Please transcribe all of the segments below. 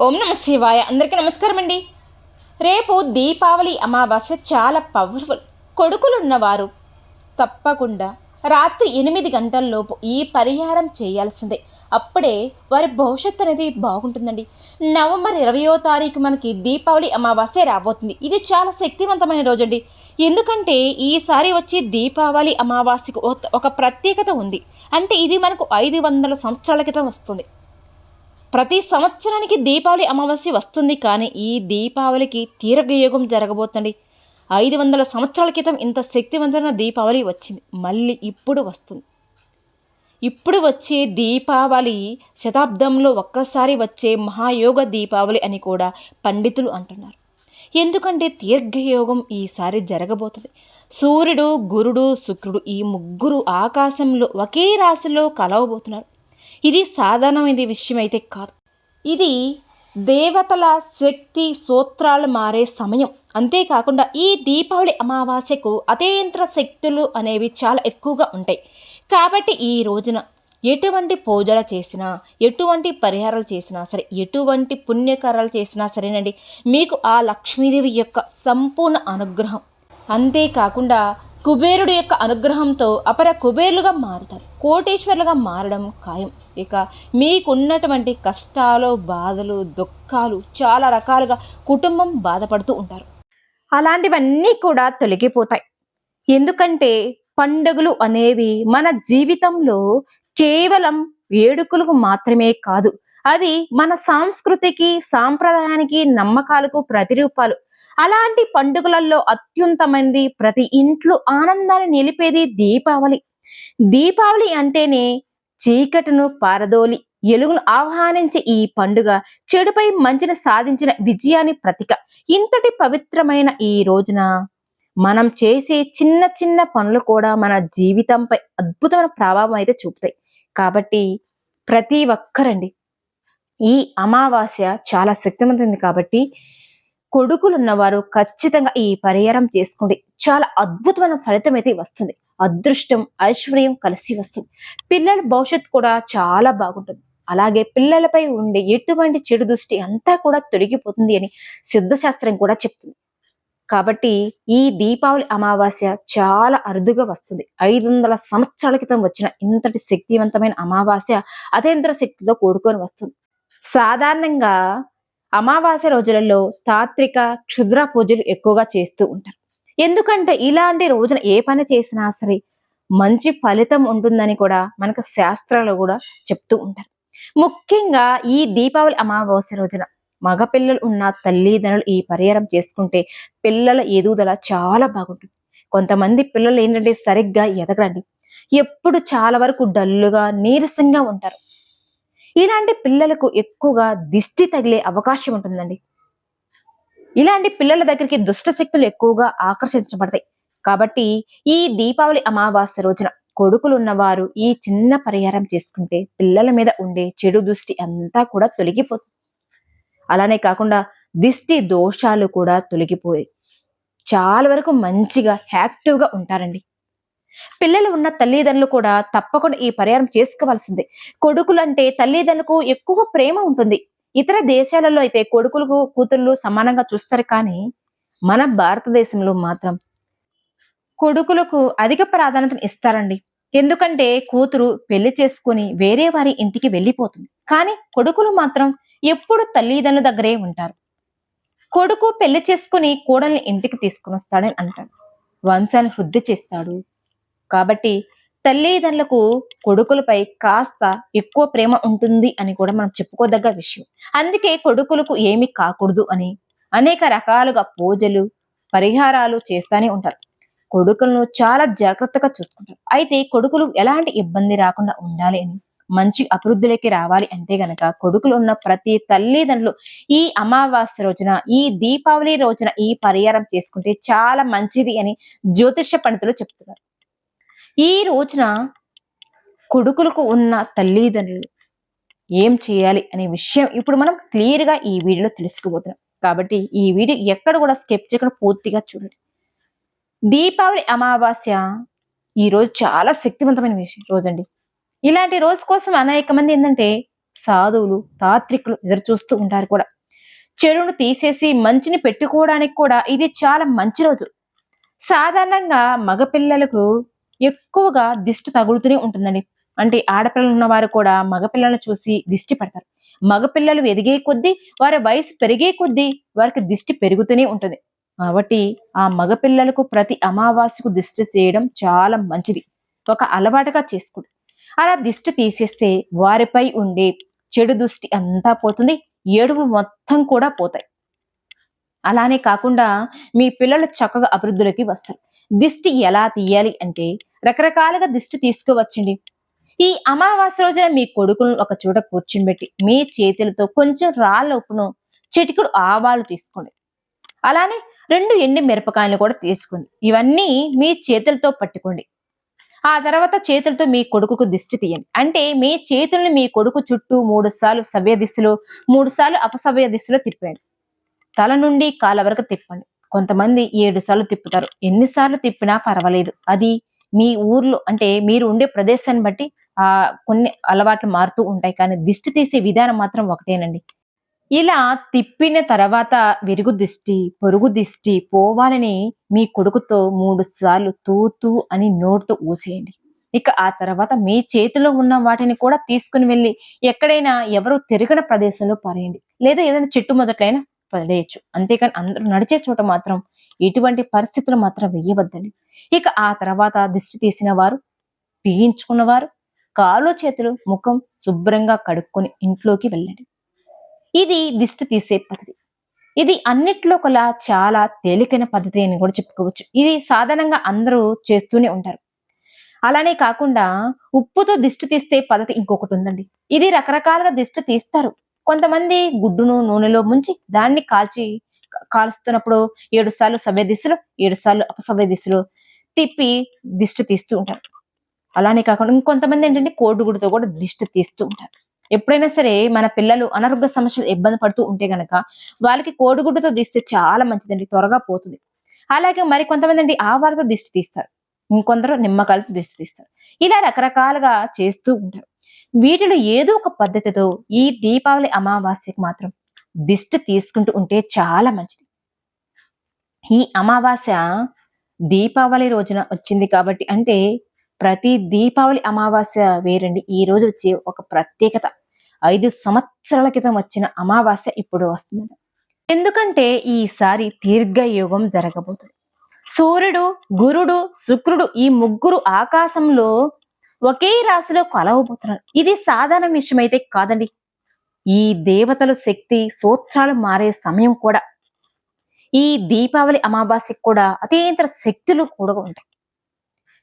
ఓం నమ శివాయ. అందరికీ నమస్కారం అండి రేపు దీపావళి అమావాస్య చాలా పవర్ఫుల్. కొడుకులున్నవారు తప్పకుండా రాత్రి ఎనిమిది గంటల్లోపు ఈ పరిహారం చేయాల్సిందే. అప్పుడే వారి భవిష్యత్తు అనేది బాగుంటుందండి. నవంబర్ ఇరవయో తారీఖు మనకి దీపావళి అమావాస్య రాబోతుంది. ఇది చాలా శక్తివంతమైన రోజు అండి ఎందుకంటే ఈసారి వచ్చి దీపావళి అమావాస్యకు ఒక- ఒక ప్రత్యేకత ఉంది. అంటే ఇది మనకు ఐదు వందల సంవత్సరాల క్రితం వస్తుంది. ప్రతి సంవత్సరానికి దీపావళి అమావాస్య వస్తుంది కానీ ఈ దీపావళికి తీరగయోగం జరగబోతుంది ఐదు వందల సంవత్సరాల క్రితం ఇంత శక్తివంతమైన దీపావళి వచ్చింది. మళ్ళీ ఇప్పుడు వస్తుంది. ఇప్పుడు వచ్చే దీపావళి శతాబ్దంలో ఒక్కసారి వచ్చే మహాయోగ దీపావళి అని కూడా పండితులు అంటున్నారు. ఎందుకంటే దీర్ఘయోగం ఈసారి జరగబోతుంది. సూర్యుడు గురుడు శుక్రుడు ఈ ముగ్గురు ఆకాశంలో ఒకే రాశిలో కలవబోతున్నారు. ఇది సాధారణమైన విషయం అయితే కాదు. ఇది దేవతల శక్తి సూత్రాలు మారే సమయం. అంతేకాకుండా ఈ దీపావళి అమావాస్యకు అతేంద్ర శక్తులు అనేవి చాలా ఎక్కువగా ఉంటాయి. కాబట్టి ఈ రోజున ఎటువంటి పూజలు చేసినా ఎటువంటి పరిహారాలు చేసినా సరే ఎటువంటి పుణ్యకారాలు చేసినా సరేనండి మీకు ఆ లక్ష్మీదేవి యొక్క సంపూర్ణ అనుగ్రహం. అంతేకాకుండా కుబేరుడు యొక్క అనుగ్రహంతో అపర కుబేరులుగా మారుతారు. కోటేశ్వరులుగా మారడం ఖాయం. ఇక మీకున్నటువంటి కష్టాలు బాధలు దుఃఖాలు చాలా రకాలుగా కుటుంబం బాధపడుతూ ఉంటారు. అలాంటివన్నీ కూడా తొలగిపోతాయి. ఎందుకంటే పండుగలు అనేవి మన జీవితంలో కేవలం వేడుకలకు మాత్రమే కాదు. అవి మన సంస్కృతికి సాంప్రదాయానికి నమ్మకాలకు ప్రతిరూపాలు అలాంటి పండుగలలో అత్యుంతమైనది ప్రతి ఇంట్లో ఆనందాన్ని నిలిపేది దీపావళి. దీపావళి అంటేనే చీకటిను పారదోలి ఎలుగును ఆహ్వానించే ఈ పండుగ చెడుపై మంచిని సాధించిన విజయాన్ని ప్రతిక. ఇంతటి పవిత్రమైన ఈ రోజున మనం చేసే చిన్న చిన్న పనులు కూడా మన జీవితంపై అద్భుతమైన ప్రభావం అయితే చూపుతాయి. కాబట్టి ప్రతి ఒక్కరండి ఈ అమావాస్య చాలా శక్తివంతమైంది కాబట్టి కొడుకులు ఉన్నవారు ఖచ్చితంగా ఈ పరిహారం చేసుకోండి. చాలా అద్భుతమైన ఫలితం అయితే వస్తుంది. అదృష్టం ఐశ్వర్యం కలిసి వస్తుంది. పిల్లల భవిష్యత్తు కూడా చాలా బాగుంటుంది. అలాగే పిల్లలపై ఉండే ఎటువంటి చెడు దృష్టి అంతా కూడా తొలగిపోతుంది అని సిద్ధశాస్త్రం కూడా చెప్తుంది. కాబట్టి ఈ దీపావళి అమావాస్య చాలా అరుదుగా వస్తుంది. ఐదు వందల సంవత్సరాల క్రితం వచ్చిన ఇంతటి శక్తివంతమైన అమావాస్య అతేంద్ర శక్తితో కూడుకొని వస్తుంది. సాధారణంగా అమావాస్య రోజులలో తాత్రిక క్షుద్ర పూజలు ఎక్కువగా చేస్తూ ఉంటారు. ఎందుకంటే ఇలాంటి రోజున ఏ పని చేసినా సరే మంచి ఫలితం ఉంటుందని కూడా మనకు శాస్త్రాలు కూడా చెప్తూ ఉంటారు. ముఖ్యంగా ఈ దీపావళి అమావాస్య రోజున మగపిల్లలు ఉన్న తల్లిదండ్రులు ఈ పరిహారం చేసుకుంటే పిల్లల ఎదుగుదల చాలా బాగుంటుంది. కొంతమంది పిల్లలు ఏంటంటే సరిగ్గా ఎదగరండి. ఎప్పుడు చాలా వరకు డల్లుగా నీరసంగా ఉంటారు. ఇలాంటి పిల్లలకు ఎక్కువగా దిష్టి తగిలే అవకాశం ఉంటుందండి. ఇలాంటి పిల్లల దగ్గరికి దుష్ట శక్తులు ఎక్కువగా ఆకర్షించబడతాయి. కాబట్టి ఈ దీపావళి అమావాస్య రోజున కొడుకులు ఉన్నవారు ఈ చిన్న పరిహారం చేసుకుంటే పిల్లల మీద ఉండే చెడు దృష్టి అంతా కూడా తొలగిపోతుంది. అలానే కాకుండా దిష్టి దోషాలు కూడా తొలగిపోయాయి చాలా వరకు మంచిగా యాక్టివ్గా ఉంటారండి. పిల్లలు ఉన్న తల్లిదండ్రులు కూడా తప్పకుండా ఈ పరిహారం చేసుకోవాల్సిందే. కొడుకులు అంటే తల్లిదండ్రులకు ఎక్కువ ప్రేమ ఉంటుంది. ఇతర దేశాలలో అయితే కొడుకులకు కూతుళ్ళు సమానంగా చూస్తారు కానీ మన భారతదేశంలో మాత్రం కొడుకులకు అధిక ప్రాధాన్యతను ఇస్తారండి. ఎందుకంటే కూతురు పెళ్ళి చేసుకుని వేరే వారి ఇంటికి వెళ్ళిపోతుంది. కానీ కొడుకులు మాత్రం ఎప్పుడు తల్లిదండ్రుల దగ్గరే ఉంటారు. కొడుకు పెళ్ళి చేసుకుని కోడల్ని ఇంటికి తీసుకుని వస్తాడని అంటాడు వంశాన్ని వృద్ధి చేస్తాడు. కాబట్టి తల్లిదండ్రులకు కొడుకులపై కాస్త ఎక్కువ ప్రేమ ఉంటుంది అని కూడా మనం చెప్పుకోదగ్గ విషయం. అందుకే కొడుకులకు ఏమి కాకూడదు అని అనేక రకాలుగా పూజలు పరిహారాలు చేస్తానే ఉంటారు. కొడుకులను చాలా జాగ్రత్తగా చూసుకుంటారు. అయితే కొడుకులు ఎలాంటి ఇబ్బంది రాకుండా ఉండాలి అని మంచి అభివృద్ధిలోకి రావాలి అంటే గనక కొడుకులు ఉన్న ప్రతి తల్లిదండ్రులు ఈ అమావాస్య రోజున ఈ దీపావళి రోజున ఈ పరిహారం చేసుకుంటే చాలా మంచిది అని జ్యోతిష పండితులు చెప్తున్నారు. ఈ రోజున కొడుకులకు ఉన్న తల్లిదండ్రులు ఏం చేయాలి అనే విషయం ఇప్పుడు మనం క్లియర్గా ఈ వీడియోలో తెలుసుకోబోతున్నాం కాబట్టి ఈ వీడియో ఎక్కడ కూడా స్కెప్ చేయకుండా పూర్తిగా చూడండి. దీపావళి అమావాస్య ఈ రోజు చాలా శక్తివంతమైన విషయం రోజండి. ఇలాంటి రోజు కోసం అనేక మంది ఏంటంటే సాధువులు తాత్రికులు ఎదురు చూస్తూ ఉంటారు కూడా. చెడును తీసేసి మంచిని పెట్టుకోవడానికి కూడా ఇది చాలా మంచి రోజు. సాధారణంగా మగపిల్లలకు ఎక్కువగా దిష్టి తగులుతూనే ఉంటుందండి. అంటే ఆడపిల్లలు ఉన్నవారు కూడా మగపిల్లలను చూసి దిష్టి పెడతారు. మగపిల్లలు ఎదిగే కొద్దీ వారి వయసు పెరిగే కొద్దీ వారికి దిష్టి పెరుగుతూనే ఉంటుంది. కాబట్టి ఆ మగపిల్లలకు ప్రతి అమావాస్యకు దిష్టి చేయడం చాలా మంచిది. ఒక అలవాటుగా చేసుకోండి. అలా దిష్టి తీసేస్తే వారిపై ఉండే చెడు దృష్టి అంతా పోతుంది ఏడుపు మొత్తం కూడా పోతాయి. అలానే కాకుండా మీ పిల్లలు చక్కగా అభివృద్ధిలోకి వస్తారు. దిష్టి ఎలా తీయాలి అంటే రకరకాలుగా దిష్టి తీసుకువచ్చింది. ఈ అమావాస్య రోజున మీ కొడుకును ఒక చోట కూర్చునిబెట్టి మీ చేతులతో కొంచెం రాళ్ళ ఉప్పును చిటికుడు ఆవాలు తీసుకోండి అలానే రెండు ఎండి మిరపకాయలు కూడా తీసుకోండి ఇవన్నీ మీ చేతులతో పట్టుకోండి. ఆ తర్వాత చేతులతో మీ కొడుకుకు దిష్టి తీయండి. అంటే మీ చేతుల్ని మీ కొడుకు చుట్టూ మూడు సార్లు సవ్య దిశలో మూడు సార్లు అపసవ్య దిశలో తిప్పండి. తల నుండి కాల వరకు తిప్పండి. కొంతమంది ఏడు సార్లు తిప్పుతారు. ఎన్నిసార్లు తిప్పినా పర్వాలేదు. అది మీ ఊర్లో అంటే మీరు ఉండే ప్రదేశాన్ని బట్టి ఆ కొన్ని అలవాట్లు మారుతూ ఉంటాయి. కానీ దిష్టి తీసే విధానం మాత్రం ఒకటేనండి. ఇలా తిప్పిన తర్వాత విరుగు దిష్టి పొరుగు దిష్టి పోవాలని మీ కొడుకుతో మూడు సార్లు తూతూ అని నోటితో ఊసేయండి. ఇక ఆ తర్వాత మీ చేతిలో ఉన్న వాటిని కూడా తీసుకుని వెళ్ళి ఎక్కడైనా ఎవరు తిరగని ప్రదేశంలో పారేయండి. లేదా ఏదైనా చెట్టు మొదట్లైనా పడేయచ్చు. అంతేకాని అందరూ నడిచే చోట మాత్రం ఇటువంటి పరిస్థితులు మాత్రం వేయవద్దండి. ఇక ఆ తర్వాత దిష్టి తీసిన వారు తీయించుకున్నవారు కాలు చేతులు ముఖం శుభ్రంగా కడుక్కొని ఇంట్లోకి వెళ్ళండి. ఇది దిష్టి తీసే పద్ధతి. ఇది అన్నిట్లో కల చాలా తేలికైన పద్ధతి అని కూడా చెప్పుకోవచ్చు. ఇది సాధారణంగా అందరూ చేస్తూనే ఉంటారు. అలానే కాకుండా ఉప్పుతో దిష్టి తీస్తే పద్ధతి ఇంకొకటి ఉందండి. ఇది రకరకాలుగా దిష్టి తీస్తారు. కొంతమంది గుడ్డును నూనెలో ముంచి దాన్ని కాల్చి కాలుస్తున్నప్పుడు ఏడు సార్లు సవ్య దిశలు ఏడు సార్లు అపసవ్య దిశలు తిప్పి దిష్టి తీస్తూ ఉంటారు. అలానే కాకుండా ఇంకొంతమంది ఏంటంటే కోడిగుడితో కూడా దిష్టి తీస్తూ ఉంటారు. ఎప్పుడైనా సరే మన పిల్లలు అనారోగ్య సమస్యలు ఇబ్బంది పడుతూ ఉంటే గనక వాళ్ళకి కోడిగుడ్డుతో తీస్తే చాలా మంచిదండి త్వరగా పోతుంది. అలాగే మరి కొంతమంది అండి ఆవాలతో దిష్టి తీస్తారు. ఇంకొందరు నిమ్మకాయలతో దిష్టి తీస్తారు. ఇలా రకరకాలుగా చేస్తూ ఉంటారు. వీటిలో ఏదో ఒక పద్ధతితో ఈ దీపావళి అమావాస్యకు మాత్రం దిష్టి తీసుకుంటూ ఉంటే చాలా మంచిది. ఈ అమావాస్య దీపావళి రోజున వచ్చింది కాబట్టి అంటే ప్రతి దీపావళి అమావాస్య వేరండి. ఈ రోజు వచ్చే ఒక ప్రత్యేకత. ఐదు సంవత్సరాల క్రితం వచ్చిన అమావాస్య ఇప్పుడు వస్తుంది ఎందుకంటే ఈసారి దీర్ఘయోగం జరగబోతుంది. సూర్యుడు గురుడు శుక్రుడు ఈ ముగ్గురు ఆకాశంలో ఒకే రాశిలో కలవబోతున్నారు. ఇది సాధారణ విషయం అయితే కాదండి. ఈ దేవతల శక్తి సూత్రాలు మారే సమయం కూడా. ఈ దీపావళి అమావాస్యకు కూడా అతీంత శక్తులు కూడా ఉంటాయి.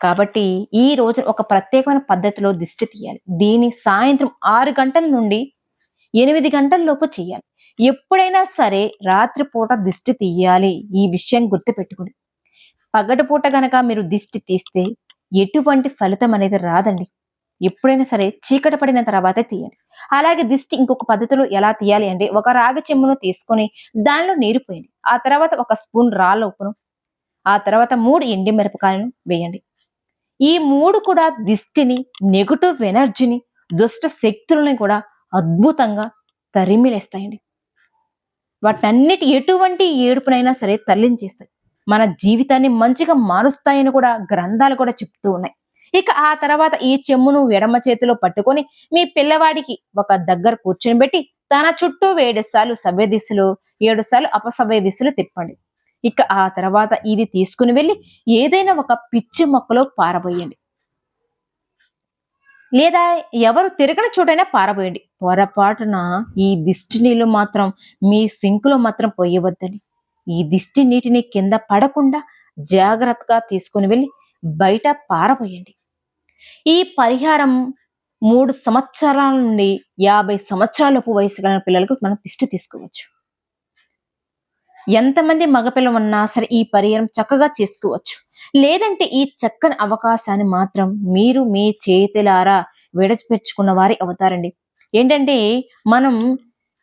కాబట్టి ఈ రోజు ఒక ప్రత్యేకమైన పద్ధతిలో దిష్టి తీయాలి. దీని సాయంత్రం ఆరు గంటల నుండి ఎనిమిది గంటల లోపు చేయాలి. ఎప్పుడైనా సరే రాత్రిపూట దిష్టి తీయాలి. ఈ విషయం గుర్తుపెట్టుకుని పగటిపూట గనక మీరు దిష్టి తీస్తే ఎటువంటి ఫలితం అనేది రాదండి. ఎప్పుడైనా సరే చీకటి పడిన తర్వాతే తీయండి. అలాగే దిష్టి ఇంకొక పద్ధతిలో ఎలా తీయాలి అంటే ఒక రాగి చెమ్మును తీసుకొని దానిలో నీరు పోయండి. ఆ తర్వాత ఒక స్పూన్ రాళ్ళ ఉప్పును ఆ తర్వాత మూడు ఎండి మిరపకాయలను వేయండి. ఈ మూడు కూడా దిష్టిని నెగటివ్ ఎనర్జీని దుష్ట శక్తులని కూడా అద్భుతంగా తరిమిలేస్తాయండి. వాటన్నిటి ఎటువంటి ఏడుపునైనా సరే తరలించేస్తాయి. మన జీవితాన్ని మంచిగా మారుస్తాయని కూడా గ్రంథాలు కూడా చెప్తూ ఉన్నాయి. ఇక ఆ తర్వాత ఈ చెమ్మును ఎడమ చేతిలో పట్టుకొని మీ పిల్లవాడికి ఒక దగ్గర కూర్చొని పెట్టి తన చుట్టూ ఏడుసార్లు సవ్య దిశలు ఏడుసార్లు అపసవ్య దిశలు తిప్పండి. ఇక ఆ తర్వాత ఇది తీసుకుని వెళ్ళి ఏదైనా ఒక పిచ్చి మొక్కలో పారబోయండి. లేదా ఎవరు తిరగని చోటైనా పారబోయండి. పొరపాటున ఈ దిష్టి నీళ్ళు మాత్రం మీ సింకులో మాత్రం పోయవద్దని ఈ దిష్టి నీటిని కింద పడకుండా జాగ్రత్తగా తీసుకుని వెళ్ళి బయట పారబోయండి. ఈ పరిహారం మూడు సంవత్సరాల నుండి యాభై సంవత్సరాలపు వయసు కలిగిన పిల్లలకు మనం దిష్టి తీసుకోవచ్చు. ఎంతమంది మగపిల్ల ఉన్నా సరే ఈ పరిహారం చక్కగా చేసుకోవచ్చు. లేదంటే ఈ చక్కని అవకాశాన్ని మాత్రం మీరు మీ చేతులారా విడచిపెచ్చుకున్న వారి అవుతారండి. ఏంటంటే మనం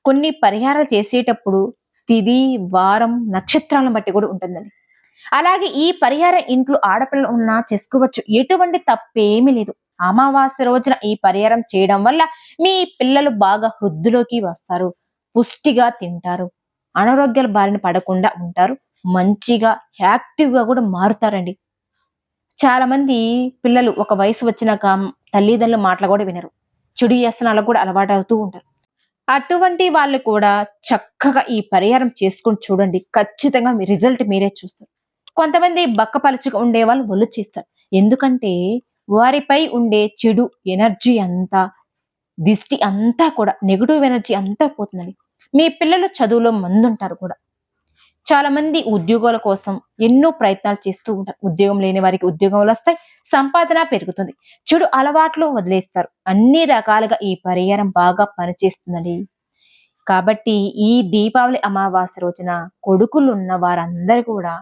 కొన్ని పరిహారాలు చేసేటప్పుడు తిది వారం నక్షత్రాలను బట్టి కూడా ఉంటుందండి. అలాగే ఈ పరిహారం ఇంట్లో ఆడపిల్లలు ఉన్నా చేసుకోవచ్చు. ఎటువంటి తప్పేమీ లేదు. అమావాస్య రోజున ఈ పరిహారం చేయడం వల్ల మీ పిల్లలు బాగా వృద్ధిలోకి వస్తారు. పుష్టిగా తింటారు. అనారోగ్యాల బారిన పడకుండా ఉంటారు. మంచిగా యాక్టివ్గా కూడా మారుతారండి. చాలా మంది పిల్లలు ఒక వయసు వచ్చినాక తల్లిదండ్రుల మాటలు కూడా వినరు. చెడు వ్యసనాలకు కూడా అలవాటు అవుతూ ఉంటారు. అటువంటి వాళ్ళు కూడా చక్కగా ఈ పరిహారం చేసుకొని చూడండి. ఖచ్చితంగా మీ రిజల్ట్ మీరే చూస్తారు. కొంతమంది బక్కపలుచుగా ఉండే వాళ్ళు ఒళ్ళు చేస్తారు. ఎందుకంటే వారిపై ఉండే చెడు ఎనర్జీ అంతా దిష్టి అంతా కూడా నెగిటివ్ ఎనర్జీ అంతా పోతుందండి. మీ పిల్లలు చదువులో మందుంటారు కూడా. చాలా మంది ఉద్యోగాల కోసం ఎన్నో ప్రయత్నాలు చేస్తూ ఉంటారు. ఉద్యోగం లేని వారికి ఉద్యోగాలు వస్తాయి సంపాదన పెరుగుతుంది. చెడు అలవాట్లు వదిలేస్తారు. అన్ని రకాలుగా ఈ పరిహారం బాగా పనిచేస్తుందండి. కాబట్టి ఈ దీపావళి అమావాస్య రోజున కొడుకులు ఉన్న వారందరూ కూడా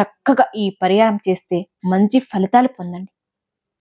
చక్కగా ఈ పరిహారం చేస్తే మంచి ఫలితాలు పొందండి.